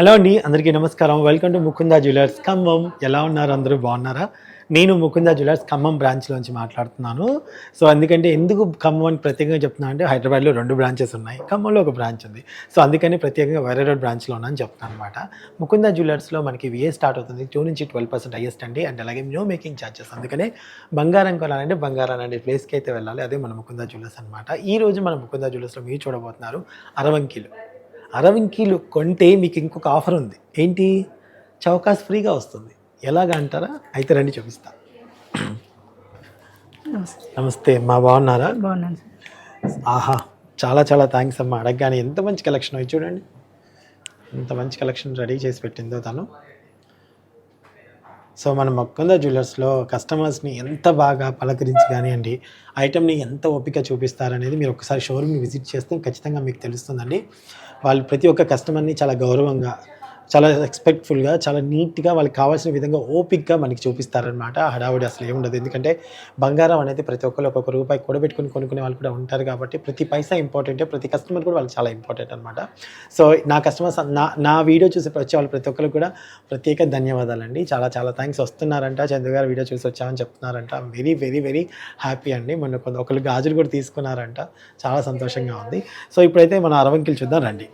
Hello అండి అందరికీ నమస్కారం. Welcome to Mukunda jewellers Khammam. ఎలా ఉన్నారు? అందరూ బాగున్నారా? నేను ముకుందా జ్యువెలర్స్ ఖమ్మం బ్రాంచ్లోంచి మాట్లాడుతున్నాను. సో ఎందుకంటే ఎందుకు ఖమ్మం అని ప్రత్యేకంగా చెప్తున్నా అంటే హైదరాబాద్లో రెండు బ్రాంచెస్ ఉన్నాయి. ఖమ్మంలో ఒక బ్రాంచ్ ఉంది. సో అందుకని ప్రత్యేకంగా వైరా రోడ్ బ్రాంచ్లో ఉన్నాను చెప్తున్నాను అనమాట ముకుందా జ్యువెలర్స్లో మనకి విఏ స్టార్ట్ అవుతుంది. టూ నుంచి ట్వెల్వ్ పర్సెంట్ హైయెస్ట్ అండి. అండ్ అలాగే నో మేకింగ్ ఛార్జెస్ అందుకనే బంగారం కొనాలంటే బంగారం అనే ప్లేస్కి అయితే వెళ్ళాలి. అదే మన ముకుందా జ్యువెలర్స్ అనమాట ఈ రోజు మన ముకుందా జ్యువెలర్స్లో మీరు చూడబోతున్నారు అరవంకిలు. అరవంకీలు కొంటే మీకు ఇంకొక ఆఫర్ ఉంది. ఏంటి? చౌకాస్ ఫ్రీగా వస్తుంది. ఎలాగా అంటారా? అయితే రండి చూపిస్తా. నమస్తే. మా బాగున్నారా? బాగున్నాను ఆహా చాలా చాలా థ్యాంక్స్ అమ్మా. అడగగానే ఎంత మంచి కలెక్షన్ అవి చూడండి. ఎంత మంచి కలెక్షన్ రెడీ చేసి పెట్టిందో తను. సో మన మొక్కంద జ్యువెలర్స్లో కస్టమర్స్ని ఎంత బాగా పలకరించి కానివ్వండి ఐటమ్ని ఎంత ఓపిక చూపిస్తారనేది మీరు ఒకసారి షోరూమ్ని విజిట్ చేస్తే ఖచ్చితంగా మీకు తెలుస్తుందండి. వాళ్ళు ప్రతి ఒక్క కస్టమర్ని చాలా గౌరవంగా చాలా రెస్పెక్ట్ఫుల్గా చాలా నీట్గా వాళ్ళకి కావాల్సిన విధంగా ఓపిక్గా మనకి చూపిస్తారనమాట హడావుడి అసలు ఏముండదు ఎందుకంటే బంగారం అనేది ప్రతి ఒక్కరు ఒక్కొక్క రూపాయి కూడబెట్టుకుని కొనుక్కునే వాళ్ళు కూడా ఉంటారు కాబట్టి ప్రతి పైసా ఇంపార్టెంటే ప్రతి కస్టమర్ కూడా వాళ్ళకి చాలా ఇంపార్టెంట్ అనమాట సో నా కస్టమర్స్ నా నా వీడియో చూసి వచ్చే వాళ్ళు ప్రతి ఒక్కరు కూడా ప్రత్యేక ధన్యవాదాలండి. చాలా చాలా థ్యాంక్స్ వస్తున్నారంట చంద్ర గారు వీడియో చూసి వచ్చామని చెప్తున్నారంట. వెరీ వెరీ వెరీ హ్యాపీ అండి. మొన్న కొంత ఒకళ్ళు గాజులు కూడా తీసుకున్నారంట. చాలా సంతోషంగా ఉంది. సో ఇప్పుడైతే మనం అరవంకిలు చూద్దాం రండి.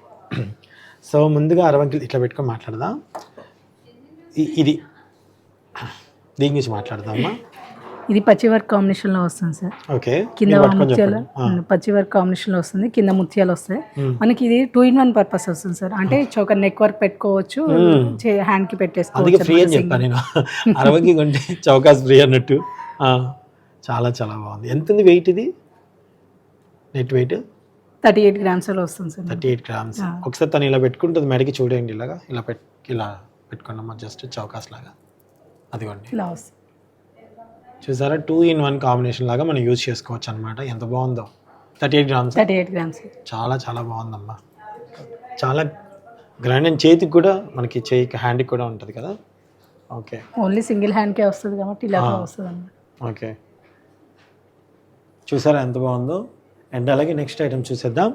సో ముందుగా అరవంకిలు ఇట్లా పెట్టుకొని మాట్లాడదాం. ఇది. దీని గురించి మాట్లాడదామా? ఇది పచ్చి వర్క్ కాంబినేషన్లో వస్తుంది సార్. ఓకే. కింద ముత్యాలు. పచ్చి వర్క్ కాంబినేషన్లో వస్తుంది కింద ముత్యాలు వస్తాయి. మనకి ఇది టూ ఇన్ వన్ పర్పస్ వస్తుంది సార్. అంటే చౌక నెక్ వర్క్ పెట్టుకోవచ్చు హ్యాండ్కి పెట్టేసుకోవచ్చు ఫ్రీ అని చెప్పాను నేను. అరవకి కొంటే చౌకాస్ ఫ్రీ అన్నట్టు. చాలా చాలా బాగుంది. ఎంత ఉంది వెయిట్ ఇది? Net weight? థర్టీ ఎయిట్ గ్రామ్స్లో వస్తుంది సార్ థర్టీ ఎయిట్ గ్రామ్స్. ఒకసారి తను ఇలా పెట్టుకుంటుంది మెడకి చూడండి ఇలాగా. ఇలా పెట్ ఇలా పెట్టుకున్నామా జస్ట్ చౌకాస్ లాగా. అదిగోండి. ఇలా వస్తుంది. చూసారా? టూ ఇన్ వన్ కాంబినేషన్ లాగా మనం యూజ్ చేసుకోవచ్చు అనమాట ఎంత బాగుందో. Thirty eight grams. Thirty eight grams. చాలా చాలా బాగుందమ్మా. చాలా గ్రాండ్ అండ్ చేతికి కూడా మనకి చేయికి హ్యాండ్కి కూడా ఉంటుంది కదా? ఓకే. ఓన్లీ సింగిల్ హ్యాండ్ కే వస్తుంది కాబట్టి ఇలా వస్తుంది అన్నమాట. ఓకే. చూసారా ఎంత బాగుందో? అండ్ అలాగే నెక్స్ట్ ఐటమ్ చూసేద్దాం.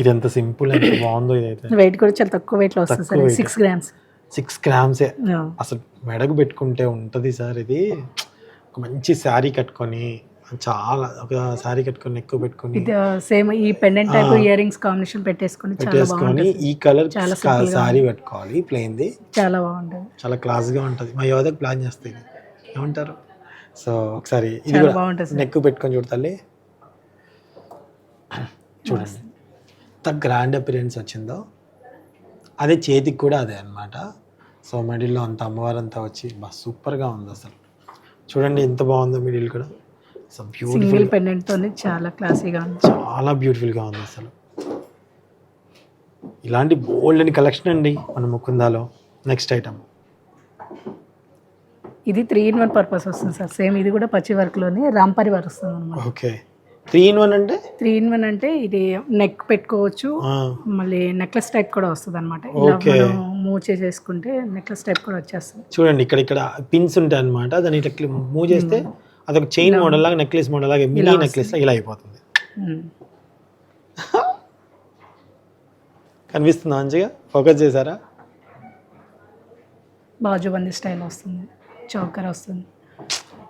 ఇది ఎంత సింపుల్ ఎంత బాగుందో ఇదైతే. వెయిట్ కూడా చాలా తక్కువ వెయిట్లో వస్తుంది సార్. సిక్స్ గ్రామ్స్ సిక్స్ గ్రామ్సే అసలు మెడకు పెట్టుకుంటే ఉంటుంది సార్ ఇది. ఒక మంచి శారీ కట్టుకొని చాలా ఒక శారీ కట్టుకొని ఎక్కువ పెట్టుకొని. ఇది సేమ్ ఈ pendant type ear rings combination పెట్టేసుకొని చాలా పెట్టేసుకొని ఈ కలర్ శారీ పెట్టుకోవాలి ప్లెయిన్ది చాలా బాగుంటుంది. చాలా క్లాస్గా ఉంటుంది. మా యువతకు ప్లాన్ చేస్తాయి ఇది. ఏమంటారు? సో ఒకసారి ఇది కూడా నెక్ పెట్టుకొని చూడతాలి చూడండి. ఎంత గ్రాండ్ అపిరియన్స్ వచ్చిందో. అదే చేతికి కూడా అదే అన్నమాట. సో మిడిల్లో అంత అమ్మవారు అంతా వచ్చి బా సూపర్గా ఉంది అసలు. చూడండి ఎంత బాగుందో మిడిల్ కూడా. సో బ్యూటిఫుల్ సింగిల్ పెండెంట్ తోని చాలా క్లాసీగా ఉంది. చాలా బ్యూటిఫుల్గా ఉంది అసలు. ఇలాంటి బోల్డ్ అని కలెక్షన్ అండి మన ముకుందాలో. నెక్స్ట్ ఐటమ్ ఇది త్రీ ఇన్ వన్ పర్పస్ వస్తుంది సార్. సేమ్ ఇది కూడా పచ్చి వర్క్లోనే రాంపరి వర్క్ వస్తుంది అనమాట ఓకే. త్రీ ఇన్ వన్ అంటే? త్రీ ఇన్ వన్ అంటే ఇది నెక్ పెట్టుకోవచ్చు. మళ్ళీ నెక్లెస్ టైప్ కూడా వస్తుంది అనమాట మూవ్ చేసేసుకుంటే నెక్లెస్ టైప్ కూడా వచ్చేస్తుంది. చూడండి ఇక్కడ ఇక్కడ పిన్స్ ఉంటాయి అనమాట దాన్ని ఇట్లా మూవ్ చేస్తే అదొక చైన్ మోడల్ లాగా నెక్లెస్ మోడల్ లాగా మినీ నెక్లెస్ ఇలా అయిపోతుంది. ఉమ్. కనిపిస్తుందా మంచిగా ఫోకస్ చేశారా? బాజుబందీ స్టైల్ వస్తుంది. చౌకర్ వస్తుంది.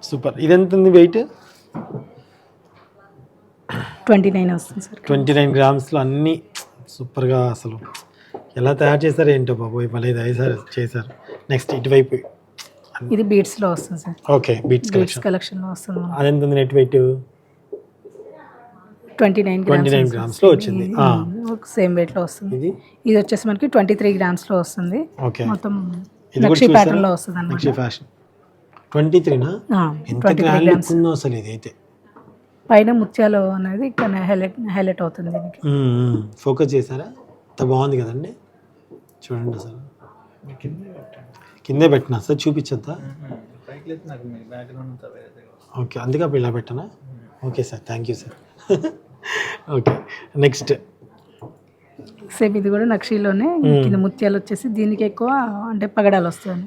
సూపర్. ఇది ఎంత ఉంది వెయిట్? ట్వంటీ నైన్ వస్తుంది సార్. ట్వంటీ నైన్ గ్రామ్స్లో అన్నీ సూపర్గా అసలు. ఎలా తయారు చేశారు ఏంటో బాబోయ్ భలే చేశారు చేశారు. నెక్స్ట్ ఇటువైపు. ఇది బీట్స్లో వస్తుంది sir. Okay beats beats collection. కలెక్షన్లో వస్తుంది అది ఎంత ఉంది net weight? Twenty nine twenty nine గ్రామ్స్లో వచ్చింది. సేమ్ వెయిట్లో వస్తుంది. ఇది? ఇది వచ్చేసి మనకి ట్వంటీ త్రీ గ్రామ్స్లో వస్తుంది. ఓకే. మొత్తం ఇది కూడా నక్షి చూసారా? ప్యాటర్న్లో వస్తుంది అనమాట నెక్స్ట్ ఫ్యాషన్. ట్వంటీ త్రీనా? ఎంత గ్రాండ్ ఉందో అసలు ఇదైతే. పైన ముత్యాలు అనేది ఇక్కడ హైలైట్ హైలైట్ అవుతుంది దీనికి. ఫోకస్ చేశారా? ఎంత బాగుంది కదండి. చూడండి అసలు. కిందే పెట్టినా? సార్ చూపించొద్దా? ఓకే అందుకే అప్పుడు ఇలా పెట్టనా? Okay sir. Thank you sir. Okay next. Same ఇది కూడా నక్షిలోనే కింద ముత్యాలు వచ్చేసి దీనికి ఎక్కువ అంటే పగడాలు వస్తుంది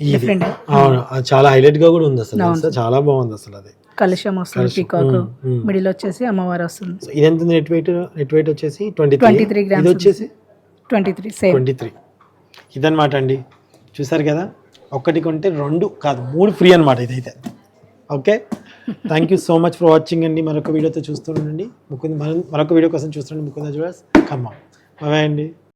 Different. అవును. అది చాలా హైలైట్గా కూడా ఉంది అసలు? చాలా బాగుంది అసలు అది. కలుషం వస్తుంది పీకాక్. మిడిల్ వచ్చేసి అమ్మవారు వస్తుంది. ఇది ఎంత నెట్ వెయిట్ నెట్ వెయిట్ వచ్చేసి ట్వంటీ 23 త్రీ ఇది వచ్చేసి twenty three same twenty three ఇదనమాట అండి. చూసారు కదా? ఒక్కటి కొంటే రెండు కాదు మూడు ఫ్రీ అనమాట ఇదైతే. Okay? Thank you so much for watching అండి. మరొక వీడియోతో చూస్తుండండి ముకుంద మరొక వీడియో కోసం చూస్తుండండి ముకుంద జ్యువెలర్స్. ఖమ్మం బాయ్ అండి.